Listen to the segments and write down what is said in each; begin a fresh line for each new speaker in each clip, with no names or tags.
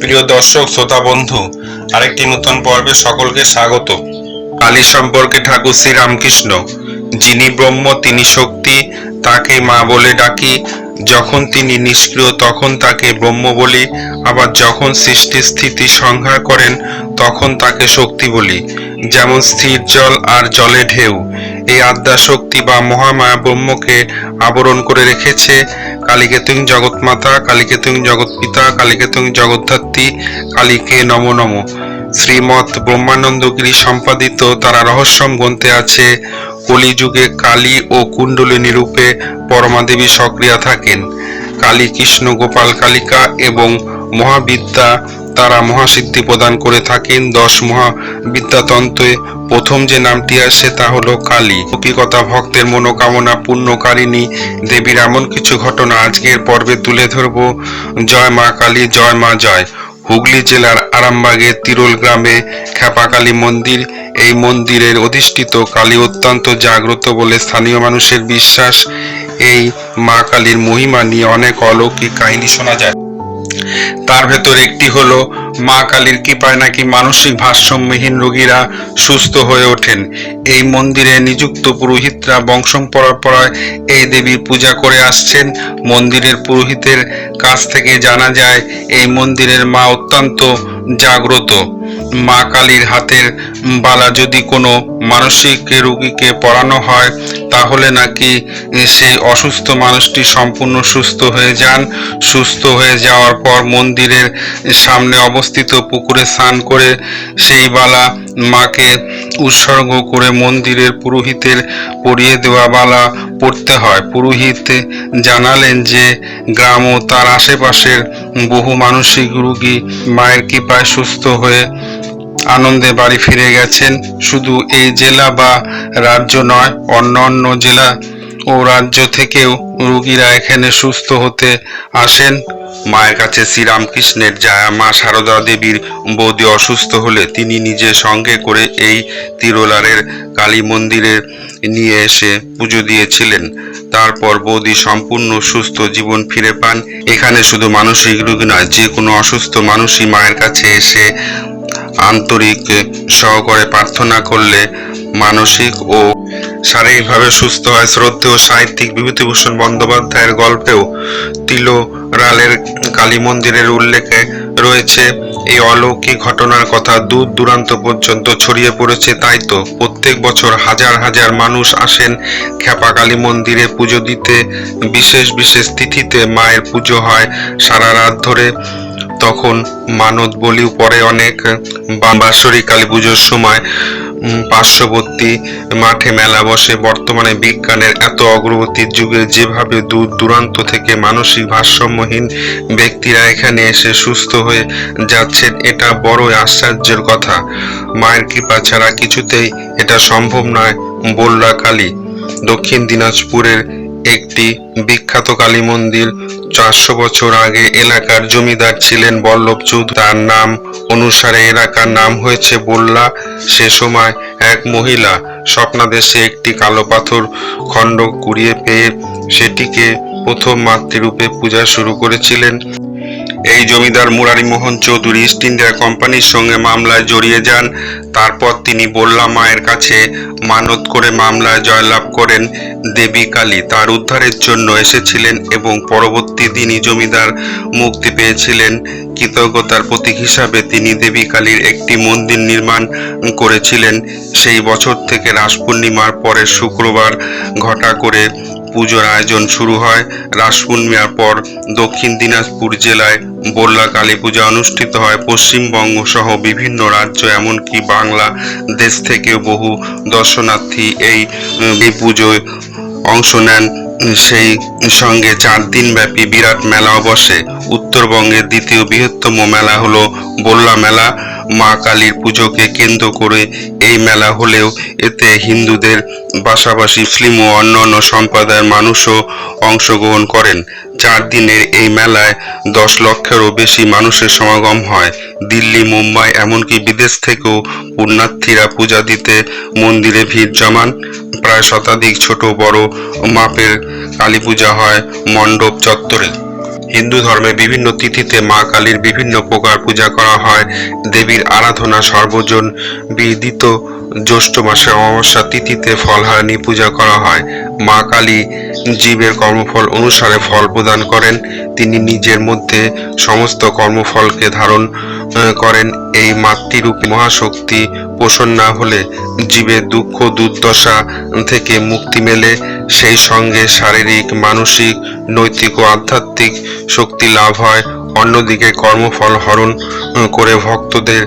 প্রিয় দর্শক, শ্রোতা, বন্ধু, আরেকটি নতুন পর্বে সকলকে স্বাগত। কালী সম্পর্কে ঠাকুর শ্রী রামকৃষ্ণ যিনি ব্রহ্ম, তিনি শক্তি, তাকে মা বলে ডাকি। যখন তিনি নিষ্ক্রিয়, তখন তাকে ব্রহ্ম বলি। আবার যখন সৃষ্টি স্থিতি সংহার করেন, তখন তাকে শক্তি বলি। যেমন স্থির জল আর জলে ঢেউ, এই আদ্যা শক্তি বা মহামায়া ব্রহ্মকে আবরণ করে রেখেছে কালিকেতুং জগৎমাতা, কালিকেতুং জগৎপিতা, কালিকেতুং জগদ্ধাত্রী, কালীকে নম নম। শ্রীমৎ ব্রহ্মানন্দগিরি সম্পাদিত তারা রহস্যম গ্রন্থে আছে, কলিযুগে কালী ও কুণ্ডলিনী রূপে পরমাদেবী সক্রিয়া থাকেন। কালী কৃষ্ণ গোপাল কালিকা এবং মহাবিদ্যা তারা মহাসিদ্ধি প্রদান করে থাকেন। দশ মহাবিদ্যাতন্ত্রে প্রথম যে নামটি আসে তা হলো কালী। অপিকতা ভক্তের মনোকামনা পূর্ণকারিণী দেবীর এমন কিছু ঘটনা আজকের পর্বে তুলে ধরব। জয় মা কালী, জয় মা জয়। হুগলি জেলার আরামবাগের তিরোল গ্রামে খ্যাপাকালী মন্দির। এই মন্দিরের অধিষ্ঠিত কালী অত্যন্ত জাগ্রত বলে স্থানীয় মানুষের বিশ্বাস। এই মা কালীর মহিমা নিয়ে অনেক অলৌকিক কাহিনী শোনা যায়। তার ভেতর একটি হলো, মা কালীর কৃপায় নাকি মানসিক ভারসাম্যহীন রোগীরা সুস্থ হয়ে ওঠেন। এই মন্দিরে নিযুক্ত পুরোহিতরা বংশ পরম্পরায় এই দেবীর পূজা করে আসছেন। মন্দিরের পুরোহিতের কাছ থেকে জানা যায়, এই মন্দিরের মা অত্যন্ত জাগ্রত। মা কালীর হাতের বালা যদি কোনো মানসিক রোগীকে পরানো হয়, তাহলে নাকি সেই অসুস্থ মানুষটি সম্পূর্ণ সুস্থ হয়ে যান। সুস্থ হয়ে যাওয়ার পর মন্দিরের সামনে অবস্থিত পুকুরে স্নান করে সেই বালা মাকে উৎসর্গ করে মন্দিরের পুরোহিতের পরিয়ে দেওয়া বালা পড়তে হয়। পুরোহিত জানালেন যে, গ্রাম ও তার আশেপাশের বহু মানসিক রুগী মায়ের কৃপায় সুস্থ হয়ে আনন্দে বাড়ি ফিরে গেছেন। শুধু এই জেলা বা রাজ্য নয় অন্য অন্য জেলা ও রাজ্য থেকেও রোগীরা এখানে সুস্থ হতে আসেন। মায়ের কাছে শ্রীরামকৃষ্ণের জায়া, মা সারদা দেবীর বৌদি অসুস্থ হলে তিনি নিজে সঙ্গে করে এই তিরোলারের কালী মন্দিরে নিয়ে এসে পুজো দিয়েছিলেন। তারপর বৌদি সম্পূর্ণ সুস্থ জীবন ফিরে পান। এখানে শুধু মানসিক রোগী নয়, যে কোনো অসুস্থ মানুষই মায়ের কাছে এসে আন্তরিক সহকারে প্রার্থনা করলে মানসিক ও শারীরিকভাবে সুস্থ হয়। শ্রদ্ধেয় সাহিত্যিক বিভূতিভূষণ বন্দ্যোপাধ্যায়ের গল্পেও তিলোরালের কালী মন্দিরের উল্লেখে রয়েছে, এই অলৌকিক ঘটনার কথা দূর দূরান্ত পর্যন্ত ছড়িয়ে পড়েছে তাই তো। প্রত্যেক বছর হাজার হাজার মানুষ আসেন খ্যাপা কালী মন্দিরে পুজো দিতে। বিশেষ বিশেষ তিথিতে মায়ের পুজো হয়। সারা রাত ধরে তখন মানত বলিও পরে অনেক। বাম্বাসরী কালী পুজোর সময় পার্শ্ববর্তী মাঠে মেলা বসে বর্তমানে বিজ্ঞানের এত অগ্রগতির যুগে যেভাবে দূর দূরান্ত থেকে মানসিক ভারসাম্যহীন ব্যক্তিরা এখানে এসে সুস্থ হয়ে যাচ্ছেন, এটা বড়ই আশ্চর্যের কথা। মায়ের কৃপা ছাড়া কিছুতেই এটা সম্ভব নয় বলরা কালী দক্ষিণ দিনাজপুরের একটি বিখ্যাত কালী মন্দির চারশো বছর আগে এলাকার জমিদার ছিলেন বল্লভ চৌধুরী তার নাম অনুসারে এলাকার নাম হয়েছে বল্লা। সে সময় এক মহিলা স্বপ্নাদেশে একটি কালো পাথর খণ্ড কুড়িয়ে পেয়ে সেটিকে প্রথম মাতৃরূপে পূজা শুরু করেছিলেন। এই জমিদার মুরারি মোহন চৌধুরী ইস্ট ইন্ডিয়া কোম্পানির সঙ্গে মামলায় জড়িয়ে যান। তারপর তিনি বল্লা, মায়ের কাছে মানত করে মামলায় জয়লাভ করেন দেবী কালী। তার উদ্ধারের জন্য এসেছিলেন এবং পরবর্তী দিনই জমিদার মুক্তি পেয়েছিলেন। কৃতজ্ঞতার প্রতীক হিসাবে তিনি দেবী কালীর একটি মন্দির নির্মাণ করেছিলেন। সেই বছর থেকে রাস পূর্ণিমার পরের শুক্রবার ঘটা করে পুজোর আয়োজন শুরু হয়। রাস পূর্ণিমার পর দক্ষিণ দিনাজপুর জেলায় বল্লা কালী পূজা অনুষ্ঠিত হয়। পশ্চিমবঙ্গ সহ বিভিন্ন রাজ্য এমনকি বাংলা দেশ থেকে বহু দর্শনার্থী এই পুজোয় অংশ নেন। সেই সঙ্গে চার দিন ব্যাপী বিরাট মেলাও বসে। উত্তরবঙ্গের দ্বিতীয় বৃহত্তম মেলা হলো বল্লা মেলা। মা কালীর পুজোকে কেন্দ্র করে এই মেলা হলেও এতে হিন্দুদের পাশাপাশি মুসলিম ও অন্যান্য সম্প্রদায়ের মানুষও অংশগ্রহণ করেন চার দিনের এই মেলায় দশ লক্ষেরও বেশি মানুষের সমাগম হয়। দিল্লি, মুম্বাই, এমনকি বিদেশ থেকেও পুণ্যার্থীরা পূজা দিতে মন্দিরে ভিড় জমান। প্রায় শতাধিক ছোট বড় মাপের কালী পূজা হয় মণ্ডপ চত্বরে। হিন্দু ধর্মে বিভিন্ন তিথিতে মা কালীর বিভিন্ন প্রকার পূজা করা হয়। দেবীর আরাধনা সর্বজন বিদিত জ্যৈষ্ঠ মাসে অমাবস্যা তিথিতে ফলহারিণী পূজা করা হয়। মা কালী জীবের কর্মফল অনুসারে ফল প্রদান করেন। তিনি নিজের মধ্যে সমস্ত কর্মফলকে ধারণ করেন। এই মাতৃরূপী মহাশক্তি পোষণ না হলে জীবের দুঃখ দুর্দশা থেকে মুক্তি মেলে। সেই সঙ্গে শারীরিক, মানসিক, নৈতিক ও আধ্যাত্মিক শক্তি লাভ হয়। অন্যদিকে কর্মফল হরণ করে ভক্তদের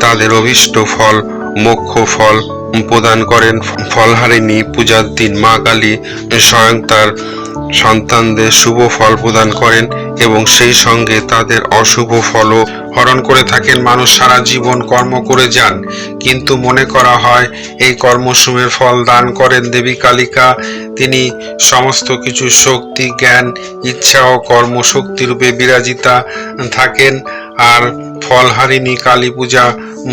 তাদের অভীষ্ট ফল, মোক্ষ ফল প্রদান করেন। ফলহারিণী পূজার দিন মা কালী স্বয়ং তার সন্তানদের শুভ ফল প্রদান করেন। এবং সেই সঙ্গে তাদের অশুভ ফলও হরণ করে থাকেন। মানুষ সারা জীবন কর্ম করে যান, কিন্তু মনে করা হয় এই কর্মসুমের ফল দান করেন দেবী কালিকা। তিনি সমস্ত কিছু শক্তি, জ্ঞান, ইচ্ছা ও কর্মশক্তিরূপে বিরাজিতা থাকেন। আর ফলহারিণী, কালী পূজা,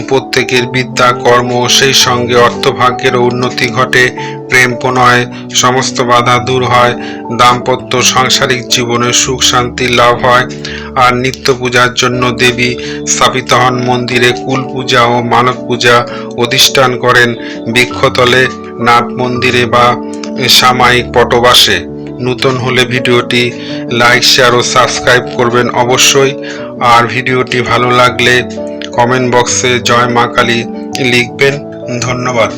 প্রত্যেকের বিদ্যা, কর্ম, সেই সঙ্গে অর্থভাগ্যের উন্নতি ঘটে। প্রেম প্রণয়, সমস্ত বাধা দূর হয়। দাম্পত্য, সাংসারিক জীবনে সুখ, শান্তি, লাভ হয়। আর নিত্য পূজার জন্য দেবী স্থাপিত হন মন্দিরে কুল পূজা ও মানব পূজা অধিষ্ঠান করেন বৃক্ষতলে নাট মন্দিরে বা সামায়িক পটবাসে। নতুন হলে ভিডিওটি লাইক শেয়ার ও সাবস্ক্রাইব করবেন অবশ্যই। আর ভিডিওটি ভালো লাগলে কমেন্ট বক্সে জয় মা কালী লিখবেন। ধন্যবাদ।